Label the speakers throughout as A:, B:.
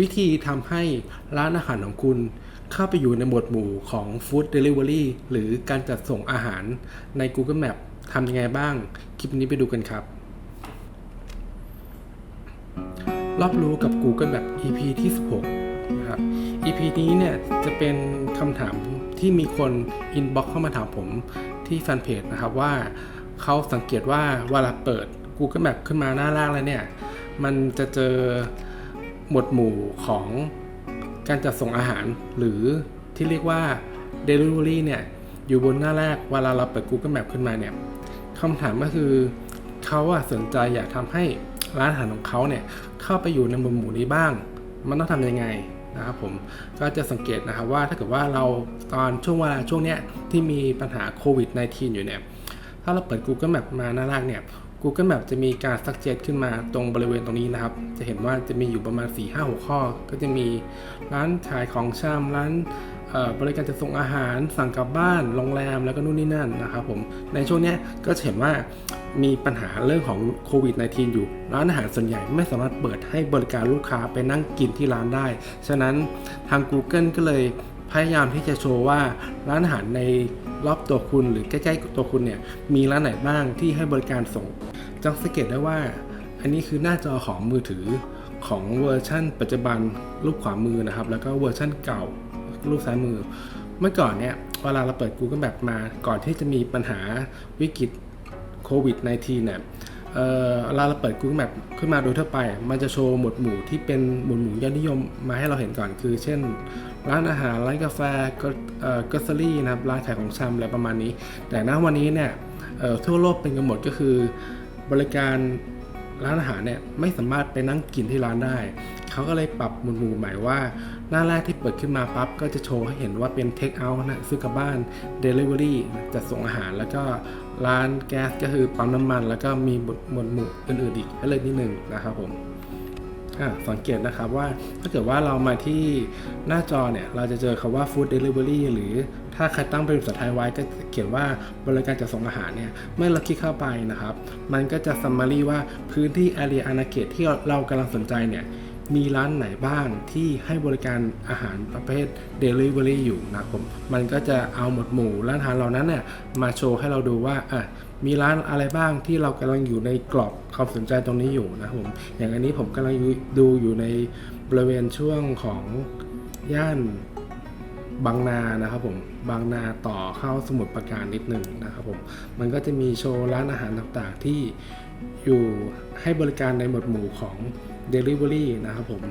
A: วิธีทำให้ร้านอาหารของคุณ เข้าไปอยู่ในหมวดหมู่ของ Food Delivery หรือการจัดส่งอาหารใน Google Map ทำยังไงบ้าง คลิปนี้ไปดูกันครับ รอบรู้กับ Google Map EP ที่ 16 นะครับ EP นี้เนี่ยจะเป็นคำถามที่มีคน inbox เข้ามาถามผมที่แฟนเพจนะครับว่าเขาสังเกตว่าเวลาเปิด Google Map ขึ้นมาหน้าล่างแล้วเนี่ย มันจะเจอ หมวดหมู่ของการจัดส่งอาหาร หรือที่เรียกว่า Delivery เนี่ย อยู่บนหน้าแรกเวลาเราเปิด Google Map ขึ้นมาเนี่ยคำถามก็คือเขาอะสนใจอยากทำให้ร้านอาหารของเขาเนี่ยเข้าไปอยู่ในหมวดหมู่นี้บ้าง มันต้องทำยังไงนะครับผมก็จะสังเกตนะครับว่าถ้าเกิดว่าเราตอนช่วงเวลาช่วงเนี้ยที่มีปัญหาโควิด -19 อยู่เนี่ยถ้าเราเปิด Google Map มาหน้าแรกเนี่ย Google Map จะมีการสักเจตขึ้นมาตรงบริเวณตรงนี้นะครับ จะเห็นว่าจะมีอยู่ประมาณ 4 5 6 ข้อ ก็จะมีร้านขายของชำร้านบริการจะส่งอาหารสั่งกลับบ้านโรงแรมแล้วก็นู่นนี่นั่นนะครับผมในช่วงนี้ก็จะเห็นว่ามีปัญหาเรื่องของโควิด -19 อยู่ ร้านอาหารส่วนใหญ่ไม่สามารถเปิดให้บริการลูกค้าไปนั่งกินที่ร้านได้ ฉะนั้นทาง Google ก็เลยพยายามที่จะโชว์ว่าร้านอาหารในรอบตัวคุณหรือใกล้ๆตัวคุณเนี่ยมีร้านไหนบ้างที่ให้บริการส่ง จะสังเกตได้ว่า อันนี้คือหน้าจอของมือถือของเวอร์ชั่น ปัจจุบันรูปขวามือนะครับ แล้วก็เวอร์ชั่นเก่ารูปซ้ายมือ เมื่อก่อนเนี่ยเวลาเราเปิด Google Map มาก่อนที่จะมีปัญหาวิกฤตโควิด -19 เนี่ยเอ่อเวลาเราเปิด Google Map ขึ้นมาโดยทั่วไป มันจะโชว์หมวดหมู่ที่เป็นหมวดหมู่ยอดนิยมมาให้เราเห็นก่อนคือ เช่น ร้านอาหาร ร้านกาแฟก็เอ่อกัสซรี่นะครับ ร้านขายของชำอะไรประมาณนี้ แต่ณวันนี้เนี่ยทั่วโลกเป็นกันหมดก็คือ บริการร้านอาหารเนี่ยไม่สามารถไปนั่งกินที่ร้านได้ เขาก็เลยปรับหมวดหมู่ใหม่ว่า หน้าแรกที่เปิดขึ้นมาปั๊บก็จะโชว์ให้เห็นว่าเป็นเทคเอาท์นะซื้อกลับบ้าน Delivery จัดส่งอาหาร แล้วก็ร้านแก๊สก็คือปั๊มน้ำมัน แล้วก็มีหมวดหมู่อื่นๆอีกให้เลยนิดนึงนะครับผม สังเกตนะครับว่าถ้าเกิดว่าเรามาที่หน้าจอเนี่ย เราจะเจอคำว่า food delivery หรือถ้าใครตั้งเป็นภาษาไทยไว้ก็เขียนว่าบริการจัดส่งอาหารเนี่ย เมื่อเราคลิกเข้าไปนะครับ มันก็จะ summary ว่าพื้นที่ area อาณาเขตที่เรากำลังสนใจเนี่ยมีร้านไหนบ้างที่ให้บริการอาหารประเภท Delivery อยู่นะครับผม มันก็จะเอาหมวดหมู่ร้านอาหารเหล่านั้นเนี่ยมาโชว์ให้เราดูว่าอะ มีร้านอะไรบ้างที่เรากำลังอยู่ในกรอบความสนใจตรงนี้อยู่นะครับผมอย่างอันนี้ผมกำลังดูอยู่ในบริเวณช่วงของย่านบางนานะครับผมบางนาต่อเข้าสมุทรปราการนิดหนึ่งนะครับผมมันก็จะมีโชว์ร้านอาหารต่างๆที่อยู่ให้บริการในหมวดหมู่ของ Delivery นะครับผม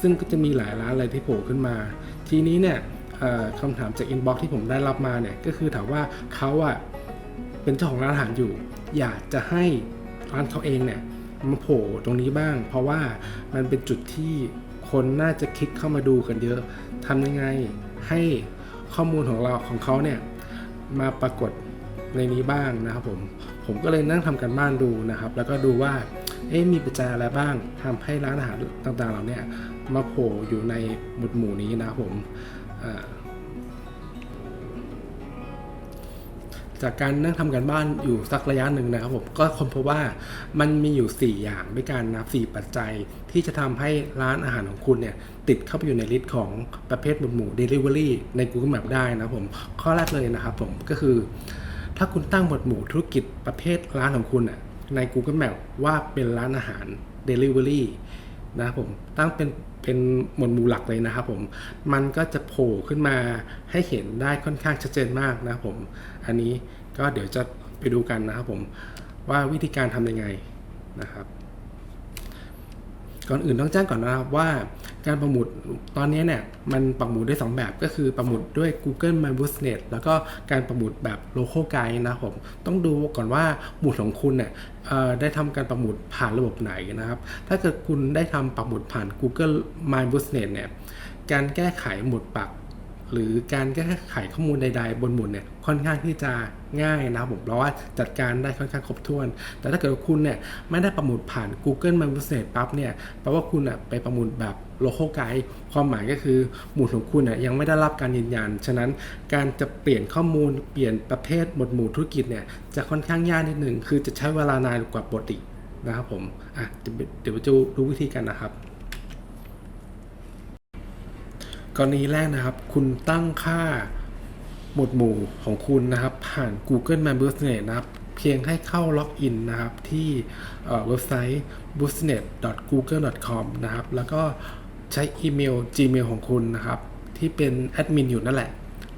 A: ซึ่งก็จะมีหลายร้านเลยที่โผล่ขึ้นมา ทีนี้เนี่ยคำถามจากอินบ็อกซ์ที่ผมได้รับมาเนี่ยก็คือถามว่าเขาอะ เป็นเจ้าของร้านอาหารอยู่ อยากจะให้ร้านเขาเองเนี่ยมาโผล่ตรงนี้บ้าง เพราะว่ามันเป็นจุดที่คนน่าจะคลิกเข้ามาดูกันเยอะทำยังไงให้ข้อมูลของเราของเขาเนี่ยมาปรากฏในนี้บ้างนะครับผมผมก็เลยนั่งทำกันบ้านดูนะครับ แล้วก็ดูว่าเอ๊มีปัจจัยอะไรบ้างทำให้ร้านอาหารต่างๆเหล่าเนี้มาโผล่อยู่ในหมวดหมู่นี้นะครับผมอ่า จากการนั่งทำกันบ้านอยู่สักระยะหนึ่งนะครับผมก็ค้นพบว่ามันมีอยู่ 4 อย่างด้วยกันนะครับ4ปัจจัยที่จะทำให้ร้านอาหารของคุณเนี่ยติดเข้าไปอยู่ในลิสต์ของประเภทหมวดหมู่ Delivery ใน Google Map ได้นะครับผมข้อแรกเลยนะครับผมก็คือ ถ้าคุณตั้งหมวดหมู่ธุรกิจประเภทร้านของคุณน่ะใน Google Map ว่าเป็นร้านอาหาร Delivery นะครับผมตั้งเป็นเป็นหมวดหมู่หลักเลยนะครับผม มันก็จะโผล่ขึ้นมาให้เห็นได้ค่อนข้างชัดเจนมากนะครับผม อันนี้ก็เดี๋ยวจะไปดูกันนะครับผมว่าวิธีการทำยังไงนะครับ ก่อนอื่นต้องแจ้งก่อนนะครับว่าการประมูลตอนนี้เนี่ยมันประมูลได้ 2 แบบก็คือประมูลด้วย Google My Business แล้วก็การประมูลแบบ Local Guide นะครับผมต้องดูก่อนว่าหมุดของคุณเนี่ยได้ทำการประมูลผ่านระบบไหนนะครับ ถ้าเกิดคุณได้ทำประมูลผ่าน Google My Business เนี่ยการแก้ไขหมุดปัก หรือการแก้ไขข้อมูลใด ๆ บนหมุดเนี่ยค่อนข้างที่จะง่ายนะครับผมเพราะว่าจัดการได้ค่อนข้างครบถ้วน แต่ถ้าเกิดว่าคุณเนี่ยไม่ได้ประมูลผ่าน Google My Business ปั๊บเนี่ยแปลว่าคุณอะไปประมูลแบบ local guide ความหมายก็คือหมุดของคุณอะยังไม่ได้รับการยืนยัน ฉะนั้นการจะเปลี่ยนข้อมูลเปลี่ยนประเภทหมวดหมู่ธุรกิจเนี่ยจะค่อนข้างยากนิดหนึ่งคือจะใช้เวลานานกว่าปกตินะครับผมอะเดี๋ยวเดี๋ยวจะดูวิธีกันนะครับ กรณีแรกนะครับ คุณตั้งค่าหมวดหมู่ของคุณนะครับ ผ่าน Google My Business นะครับ เพียงให้เข้าล็อกอินนะครับ ที่เว็บไซต์ business.google.com นะครับ แล้วก็ใช้อีเมล Gmail ของคุณนะครับ ที่เป็นแอดมินอยู่นั่นแหละ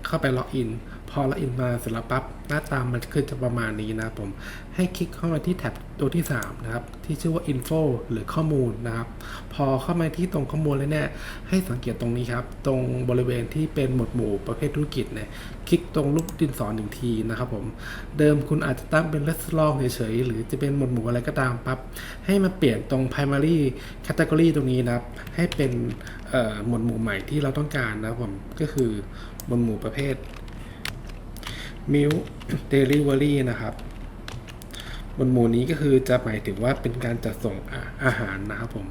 A: เข้าไปล็อกอิน พอเราอินมาเสร็จแล้วปั๊บหน้าตามันขึ้นจะประมาณนี้นะผมให้คลิกเข้ามาที่แท็บตัวที่ 3 นะครับ ที่ชื่อว่า info หรือข้อมูลนะครับ พอเข้ามาที่ตรงข้อมูลแล้วเนี่ยให้สังเกตตรงนี้ครับ ตรงบริเวณที่เป็นหมวดหมู่ประเภทธุรกิจเนี่ยคลิกตรงลูกดินสอหนึ่งทีนะครับผมเดิมคุณอาจจะตั้งเป็นเลสลองเฉยๆหรือจะเป็นหมวดหมู่อะไรก็ตามปั๊บให้มาเปลี่ยนตรง primary category ตรงนี้นะครับ ให้เป็นหมวดหมู่ใหม่ที่เราต้องการนะครับผมก็คือหมวดหมู่ประเภท meal delivery นะครับหมวดหมู่นี้ก็คือจะหมายถึงว่าเป็นการจัดส่งอาอาหารนะครับผม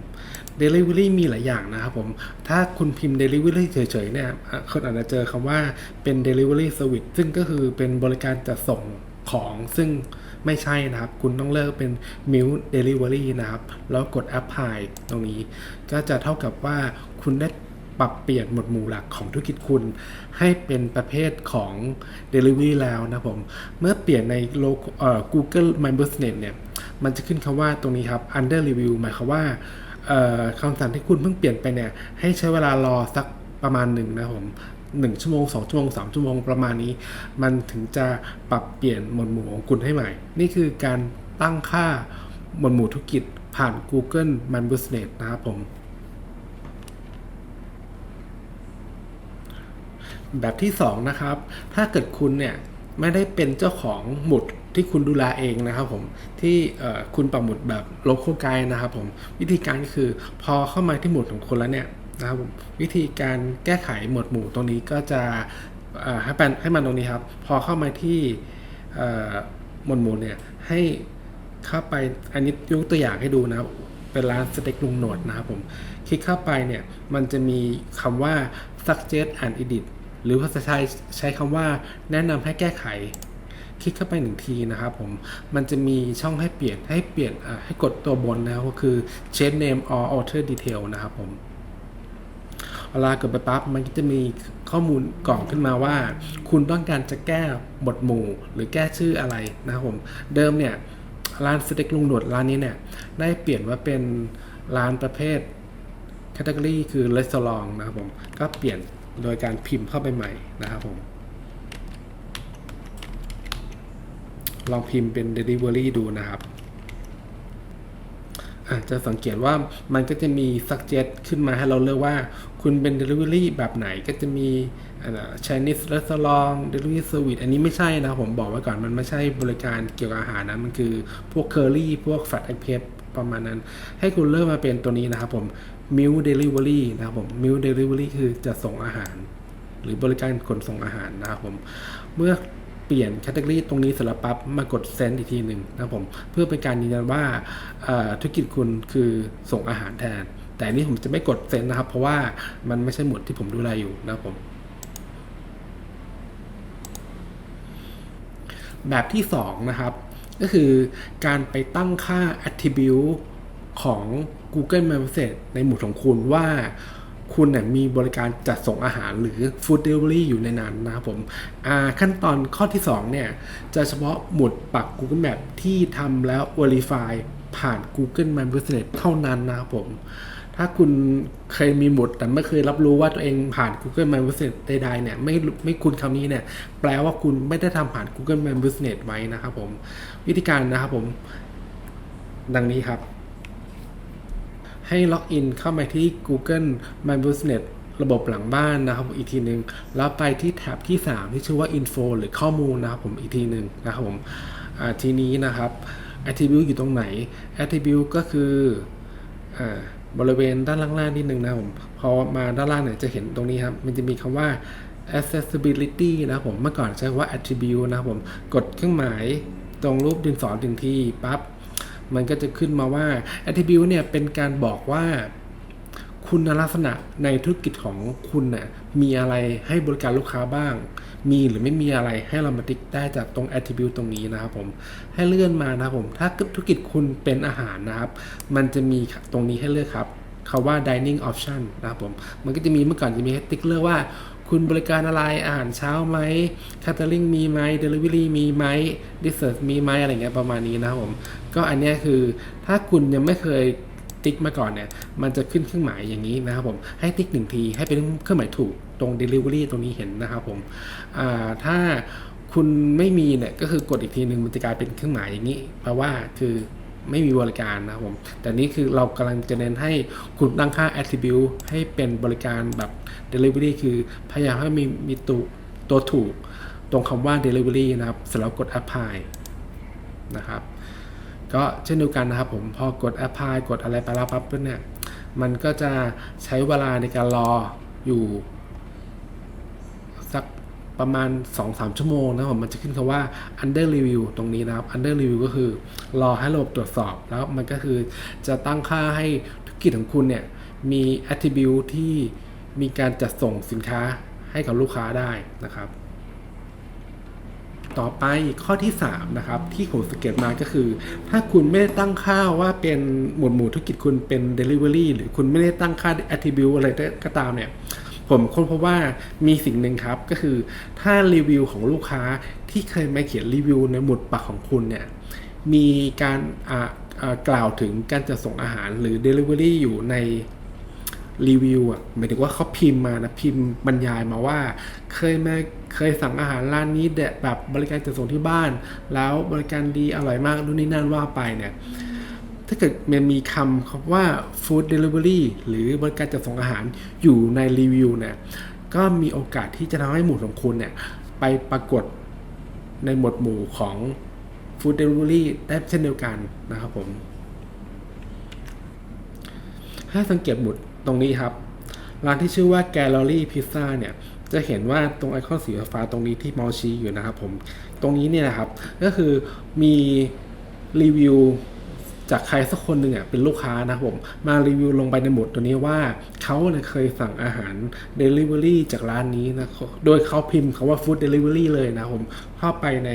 A: Delivery มีหลายอย่างนะครับผม ถ้าคุณพิมพ์ Delivery เฉยๆเนี่ยคนอาจจะเจอคำว่าเป็น Delivery Service ซึ่งก็คือเป็นบริการจัดส่งของซึ่งไม่ใช่นะครับ คุณต้องเลือกเป็น Meal Delivery นะครับ แล้วกด Apply ตรงนี้ ก็จะเท่ากับว่าคุณได้ ปรับเปลี่ยนหมวดหมู่หลักของธุรกิจคุณ ให้เป็นประเภทของ Delivery แล้วนะผม เมื่อเปลี่ยนในโลกเอ่อ Google My Business เนี่ย มันจะขึ้นคำว่าตรงนี้ครับ Under Review หมายความว่าเอ่อคำสั่งที่คุณเพิ่งเปลี่ยนไปเนี่ย ให้ใช้เวลารอสักประมาณหนึ่งนะผมหนึ่งชั่วโมงสองชั่วโมงสามชั่วโมงประมาณนี้ มันถึงจะปรับเปลี่ยนหมวดหมู่ของคุณให้ใหม่ นี่คือการตั้งค่าหมวดหมู่ธุรกิจผ่าน Google My Business นะครับผม แบบที่ 2 นะครับ ถ้าเกิดคุณเนี่ยไม่ได้เป็นเจ้าของหมุดที่คุณดูแลเองนะครับผมที่คุณปักหมุดแบบ local guide นะครับผมวิธีการก็คือพอเข้ามาที่หมุดของคุณแล้วเนี่ยนะครับผมวิธีการแก้ไขหมวดหมู่ตรงนี้ก็จะให้เป็นให้มันตรงนี้ครับ พอเข้ามาที่หมวดหมู่เนี่ยให้เข้าไปอันนี้ยกตัวอย่างให้ดูนะครับเป็นร้านสเต็กลุงหนวดนะครับผมคลิกเข้าไปเนี่ยมันจะมีคำว่า suggest and edit หรือภาษาไทยใช้คำว่าแนะนำให้แก้ไข คลิกเข้าไปหนึ่งทีนะครับผม มันจะมีช่องให้เปลี่ยนให้เปลี่ยนให้กดตัวบนนะครับก็คือ change name or alter detail นะครับผมเวลากดไปปั๊บมันก็จะมีข้อมูลกล่องขึ้นมาว่า คุณต้องการจะแก้บทหมู่หรือแก้ชื่ออะไรนะครับผม เดิมเนี่ยร้านสเต็กลุงหนวดร้านนี้เนี่ยได้เปลี่ยนว่าเป็นร้านประเภทแคตตา o r y คือรีสอร์ทนะครับผม ก็เปลี่ยน โดยการพิมพ์เข้าไปใหม่นะครับผม ลองพิมพ์เป็น Delivery ดูนะครับอาจจะสังเกตว่ามันก็จะมี suggest ขึ้นมาให้เราเลือกว่า คุณเป็น delivery แบบไหนก็จะมีอ่า Chinese restaurant delivery service อันนี้ไม่ใช่นะผมบอกไว้ก่อนมันไม่ใช่บริการเกี่ยวกับอาหารนะ มันคือพวก curry พวก fat and p e p ประมาณนั้น ให้คุณเลือกมาเป็นตัวนี้นะครับผม meal delivery นะครับผม meal delivery คือจะส่งอาหาร หรือบริการขนส่งอาหารนะครับผมเมื่อเปลี่ยนแคตตา o r y ตรงนี้เสร็จแล้วปั๊บมากด send อีกทีหนึ่งนะครับผมเพื่อเป็นการยืนยันว่าธุรกิจคุณคือส่งอาหารแทน แต่อันนี้ผมจะไม่กด send นะครับ เพราะว่ามันไม่ใช่หมวดที่ผมดูแลอยู่นะครับผม แบบที่ 2 นะครับ ก็คือการไปตั้งค่า attribute ของ Google My Business ในหมุดของคุณว่าคุณเนี่ยมีบริการจัดส่งอาหารหรือ Food Delivery อยู่ในนั้นนะครับผมขั้นตอนข้อที่ 2 เนี่ย จะเฉพาะหมุดปัก Google Map ที่ทำแล้ว Verify ผ่าน Google My Business เท่านั้นนะครับผม ถ้าคุณเคยมีหมุดแต่ไม่เคยรับรู้ว่าตัวเองผ่าน Google My Business ใดๆเนี่ยไม่ไม่คุณคำนี้เนี่ยแปลว่าคุณไม่ได้ทำผ่าน Google My Business ไว้นะครับผม วิธีการนะครับผม ดังนี้ครับ ให้ล็อกอินเข้าไปที่ Google My Business ระบบหลังบ้านนะครับผมอีกทีหนึ่งแล้วไปที่แท็บที่ 3 ที่ชื่อว่า Info หรือข้อมูลนะครับผมอีกทีหนึ่งนะครับผมทีนี้นะครับ Attribute อยู่ตรงไหน Attribute ก็คืออบริเวณด้านล่างๆนิดนึงนะครับผมพอมาด้านล่างเนี่ยจะเห็นตรงนี้ครับ มันจะมีคำว่า accessibility นะครับผมเมื่อก่อนใช้คำว่า attribute นะครับผม กดเครื่องหมายตรงรูปดินสอถึงที่ปั๊บ มันก็จะขึ้นมาว่า attribute เนี่ยเป็นการบอกว่าคุณลักษณะในธุรกิจของคุณน่ะมีอะไรให้บริการลูกค้าบ้าง มีหรือไม่มีอะไรให้เรามาติ๊กได้จากตรง attribute ตรงนี้นะครับผมให้เลื่อนมานะครับผมถ้าธุรกิจคุณเป็นอาหารนะครับ มันจะมีตรงนี้ให้เลือกครับคาว่า dining option นะครับผมมันก็จะมีเมื่อก่อนจะมีให้ติ๊กเลือกว่า คุณบริการอะไรอาหารเช้าไหม catering มีไหม delivery มีไหม dessert มีไหมอะไรเงี้ยประมาณนี้นะครับผม ก็อันนี้คือถ้าคุณยังไม่เคยติ๊กมาก่อนเนี่ย มันจะขึ้นเครื่องหมายอย่างนี้นะครับผม ให้ติ๊กหนึ่งที ให้เป็นเครื่องหมายถูกตรง delivery ตรงนี้เห็นนะครับผมถ้าคุณไม่มีเนี่ยก็คือกดอีกทีหนึ่งมันจะกลายเป็นเครื่องหมายอย่างนี้แปลว่าคือไม่มีบริการนะครับผม แต่นี่คือเรากำลังจะเน้นให้คุณตั้งค่า attribute ให้เป็นบริการแบบ delivery คือพยายามให้มีมีตัวตัวถูกตรงคำว่า delivery นะครับ เสร็จแล้วกด apply นะครับ ก็เช่นเดียวกันนะครับผมพอกด apply กดอะไรไปแล้วปั๊บเนี่ยมันก็จะใช้เวลาในการรออยู่สักประมาณ 2-3 ชั่วโมงนะครับผมมันจะขึ้นคำว่า under review ตรงนี้นะครับ under review ก็คือรอให้ระบบตรวจสอบแล้วมันก็คือจะตั้งค่าให้ธุรกิจของคุณเนี่ยมี attribute ที่มีการจัดส่งสินค้าให้กับลูกค้าได้นะครับ ต่อไปข้อที่ 3 นะครับ ที่ผมสังเกตมาก็คือ ถ้าคุณไม่ได้ตั้งค่าว่าเป็นหมวดหมู่ธุรกิจคุณเป็น Delivery หรือคุณไม่ได้ตั้งค่า attribute อะไรก็ตามเนี่ย ผมค้นพบว่ามีสิ่งหนึ่งครับก็คือถ้ารีวิวของลูกค้าที่เคยมาเขียนรีวิวในหมุดปากของคุณเนี่ยมีการกล่าวถึงการจะส่งอาหารหรือ Delivery อยู่ในรีวิวอะหมายถึงว่าเขาพิมพ์มานะพิมพ์บรรยายมาว่า เคยมา เคยสั่งอาหารร้านนี้แบบบริการจัดส่งที่บ้าน แล้วบริการดีอร่อยมากนู่นนี่นั่นว่าไปเนี่ยถ้าเกิดมันมีคำคำว่า food delivery หรือบริการจัดส่งอาหารอยู่ในรีวิวเนี่ยก็มีโอกาสที่จะทำให้หมุดของคุณเนี่ยไปปรากฏในหมวดหมู่ของ food delivery ได้เช่นเดียวกันนะครับผม ถ้าสังเกตหมุดตรงนี้ครับ ร้านที่ชื่อว่า Gallery Pizza เนี่ย จะเห็นว่าตรงไอคอนสีฟ้าตรงนี้ที่เมาส์ชี้อยู่นะครับผมตรงนี้เนี่ยนะครับ ก็คือมีรีวิวจากใครสักคนหนึ่งอะเป็นลูกค้านะผมมารีวิวลงไปในหมุดตัวนี้ว่าเขาเนี่ยเคยสั่งอาหาร Delivery จากร้านนี้นะโดยเขาพิมพ์คาว่า Food Delivery เลยนะผมเข้าไปใน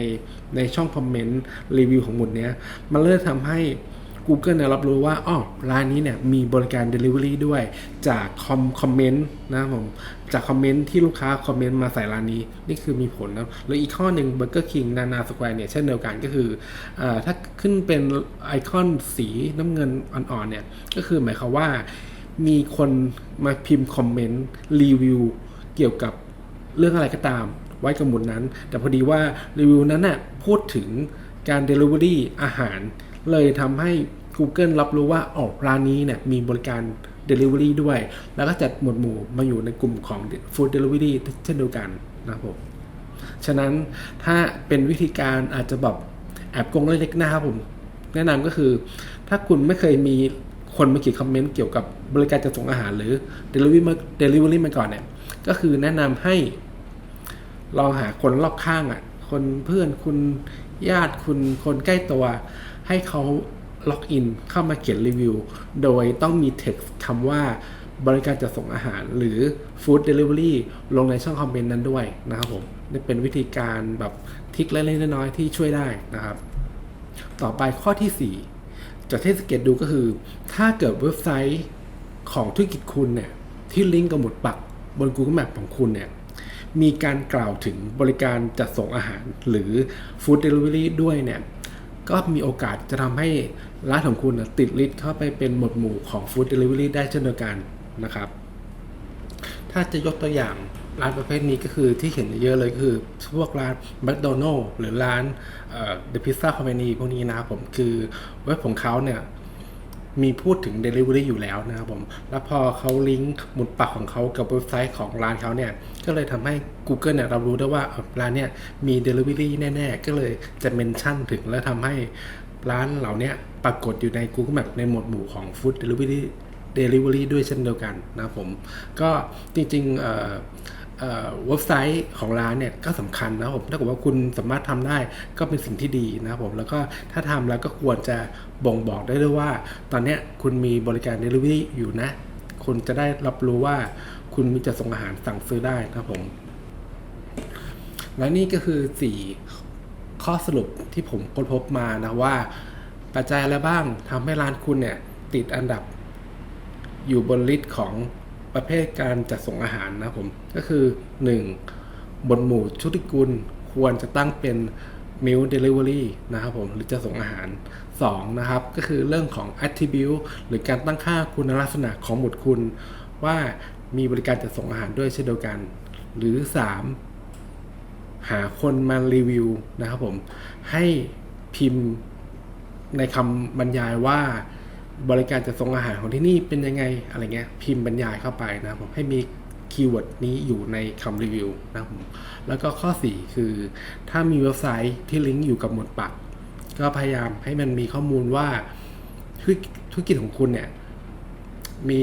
A: ในช่องคอมเมนต์รีวิวของหมุดเนี้ยมันเลยทำให้ Google เนี่ยรับรู้ว่าอ๋อร้านนี้เนี่ยมีบริการ Delivery ด้วยจากคอมคอมเมนต์นะผมจากคอมเมนต์ที่ลูกค้าคอมเมนต์มาใส่ร้านนี้ นี่คือมีผลนะแล้วอีกข้อหนึ่ง Burger King นานาสแควร์เนี่ยเช่นเดียวกันก็คืออาถ้าขึ้นเป็นไอคอนสีน้ำเงินอ่อนๆเนี่ยก็คือหมายความว่ามีคนมาพิมพ์คอมเมนต์รีวิวเกี่ยวกับเรื่องอะไรก็ตาม ไว้กับหมุดนั้น แต่พอดีว่ารีวิวนั้นน่ะพูดถึงการ Delivery อาหาร เลยทำให้ Google รับรู้ว่าออกร้านนี้เนี่ยมีบริการ Delivery ด้วย แล้วก็จัดหมวดหมู่มาอยู่ในกลุ่มของ Food Delivery เช่นเดียวกันนะครับผมฉะนั้นถ้าเป็นวิธีการอาจจะแบบแอบโกงเล็กๆนะครับผม แนะนำก็คือ ถ้าคุณไม่เคยมีคนมาเขียนคอมเมนต์เกี่ยวกับบริการจัดส่งอาหารหรือ Delivery มา Delivery มาก่อนเนี่ย ก็คือแนะนำให้ลองหาคนรอบข้างอะ คนเพื่อนคุณ ญาติคุณคนใกล้ตัว ให้เขาล็อกอินเข้ามาเขียนรีวิว โดยต้องมีเท็กซ์คำว่าบริการจะส่งอาหารหรือ Food Delivery ลงในช่องคอมเมนต์นั้นด้วยนะครับผมนี่เป็นวิธีการแบบทิกเล็กๆน้อยๆที่ช่วยได้นะครับ ต่อไปข้อที่ 4 จากที่สังเกตดูก็คือ ถ้าเกิดเว็บไซต์ของธุรกิจคุณเนี่ยที่ลิงก์กับหมุดปักบน Google Map ของคุณเนี่ย มีการกล่าวถึงบริการจัดส่งอาหารหรือ Food Delivery ด้วยเนี่ยก็มีโอกาสจะทำให้ร้านของคุณนะติดลิสต์เข้าไปเป็นหมวดหมู่ของ Food Delivery ได้เช่นเดียวกันนะครับ ถ้าจะยกตัวอย่างร้านประเภทนี้ก็คือที่เห็นเยอะเลยคือพวกร้าน McDonald หรือร้านเอ่อ The Pizza Company พวกนี้นะครับผมคือเว็บของเขาเนี่ย มีพูดถึง Delivery อยู่แล้วนะครับผม แล้วพอเขาลิงก์หมุดปักของเขากับเว็บไซต์ของร้านเขาเนี่ย ก็เลยทำให้ Google เนี่ยรับรู้ได้ว่าร้านเนี่ยมี Delivery แน่ ๆ ก็เลยจะเมนชั่นถึงและทำให้ร้านเหล่านี้ปรากฏอยู่ใน Google Map ในหมวดหมู่ของ Food Delivery Delivery ด้วยเช่นเดียวกันนะครับผม ก็จริงๆ เว็บไซต์ของร้านเนี่ยก็สำคัญนะครับผมถ้าเกิดว่าคุณสามารถทำได้ก็เป็นสิ่งที่ดีนะครับผมแล้วก็ถ้าทำแล้วก็ควรจะบ่งบอกได้ด้วยว่า ตอนนี้คุณมีบริการ Delivery อยู่นะ คุณจะได้รับรู้ว่าคุณมีจะส่งอาหารสั่งซื้อได้นะครับผม และนี่ก็คือ 4 ข้อสรุปที่ผมค้นพบมานะว่า ปัจจัยอะไรบ้างทำให้ร้านคุณเนี่ยติดอันดับอยู่บนลิสต์ของ ประเภทการจัดส่งอาหารนะครับผมก็คือ 1. บนหมู่ชุติกุลควรจะตั้งเป็น meal delivery นะครับผมหรือจะส่งอาหาร 2. นะครับ ก็คือเรื่องของ attribute หรือการตั้งค่าคุณลักษณะของหมุดคุณ ว่ามีบริการจัดส่งอาหารด้วยเช่นเดียวกัน หรือ 3. หาคนมารีวิวนะครับผมให้พิมพ์ในคำบรรยายว่า บริการจัดส่งอาหารของที่นี่เป็นยังไงอะไรเงี้ยพิมพ์บรรยายเข้าไปนะครับผมให้มีคีย์เวิร์ดนี้อยู่ในคำรีวิวนะครับผมแล้วก็ข้อ 4 คือ ถ้ามีเว็บไซต์ที่ลิงก์อยู่กับหมวดปัก ก็พยายามให้มันมีข้อมูลว่าธุรกิจธุรกิจของคุณเนี่ยมี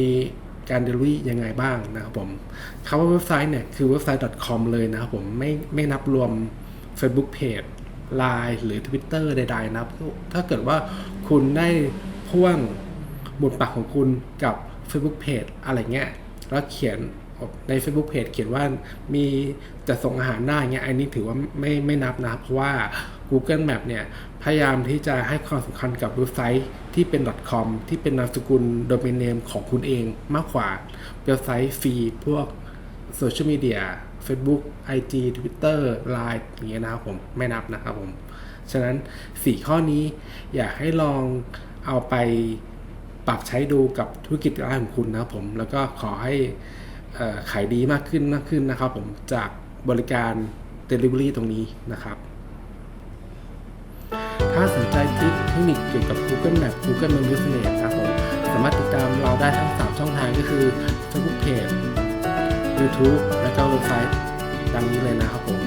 A: การเดลิเวอรี่ยังไงบ้างนะครับผมคำว่าเว็บไซต์เนี่ยคือเว็บไซต์ .com เลยนะครับผมไม่ไม่นับรวม Facebook Page Line หรือ Twitter ใดๆนะครับ ถ้าเกิดว่าคุณได้พ่วง บทปากของคุณกับ Facebook Page อะไรเงี้ยแล้วเขียนใน Facebook Page เขียนว่ามีจะส่งอาหารได้เงี้ยอันนี้ถือว่าไม่ไม่นับนะครับเพราะว่า Google Map เนี่ยพยายามที่จะให้ความสำคัญกับเว็บไซต์ที่เป็น .com ที่เป็นนามสกุล domain name ของคุณเองมากกว่าเว็บไซต์ฟรีพวกโซเชียลมีเดีย Facebook IG Twitter Line อย่างเงี้ยนะครับผมไม่นับนะครับผม ฉะนั้น 4 ข้อนี้อยากให้ลองเอาไป ปรับใช้ดูกับธุรกิจร้านของคุณนะครับผม แล้วก็ขอให้ขายดีมากขึ้นมากขึ้นนะครับผมจากบริการ Delivery ตรงนี้นะครับ ถ้าสนใจทิปเทคนิคเกี่ยวกับ Google Map Google My Business ครับผม สามารถติดตามเราได้ทั้ง 3 ช่องทางก็คือ Facebook Page YouTube แล้วก็เว็บไซต์ดังนี้เลยนะครับผม